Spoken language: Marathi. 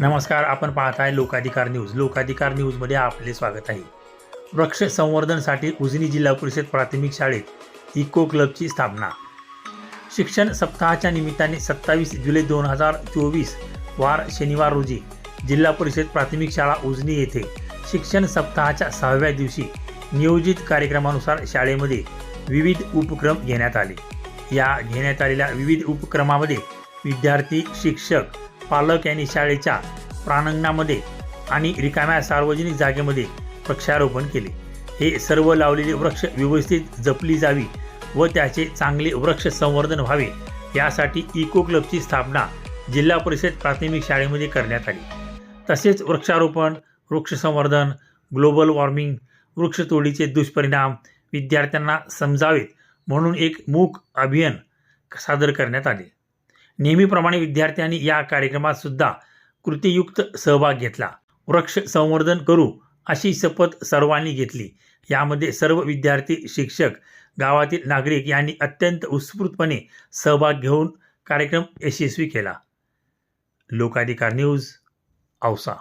नमस्कार आपण पाहत आहे लोकाधिकार न्यूज. लोकाधिकार न्यूजमध्ये आपले स्वागत आहे. वृक्ष संवर्धनसाठी उजनी जिल्हा परिषद प्राथमिक शाळेत इको क्लबची स्थापना. शिक्षण सप्ताहाच्या निमित्ताने सत्तावीस जुलै दोन हजार चोवीस वार शनिवार रोजी जिल्हा परिषद प्राथमिक शाळा उजनी येथे शिक्षण सप्ताहाच्या सहाव्या दिवशी नियोजित कार्यक्रमानुसार शाळेमध्ये विविध उपक्रम घेण्यात आले. या घेण्यात आलेल्या विविध उपक्रमामध्ये विद्यार्थी शिक्षक पालक यांनी शाळेच्या प्रांगणामध्ये आणि रिकाम्या सार्वजनिक जागेमध्ये वृक्षारोपण केले. हे सर्व लावलेले वृक्ष व्यवस्थित जपली जावी व त्याचे चांगले वृक्ष संवर्धन व्हावे यासाठी इको क्लबची स्थापना जिल्हा परिषद प्राथमिक शाळेमध्ये करण्यात आली. तसेच वृक्षारोपण वृक्ष संवर्धन ग्लोबल वॉर्मिंग वृक्षतोडीचे दुष्परिणाम विद्यार्थ्यांना समजावेत म्हणून एक मूक अभियान सादर करण्यात आले. नेहमीप्रमाणे विद्यार्थ्यांनी या कार्यक्रमात सुद्धा कृतीयुक्त सहभाग घेतला. वृक्ष संवर्धन करू अशी शपथ सर्वांनी घेतली. यामध्ये सर्व विद्यार्थी शिक्षक गावातील नागरिक यांनी अत्यंत उत्स्फूर्तपणे सहभाग घेऊन कार्यक्रम यशस्वी केला. लोकाधिकार न्यूज औसा.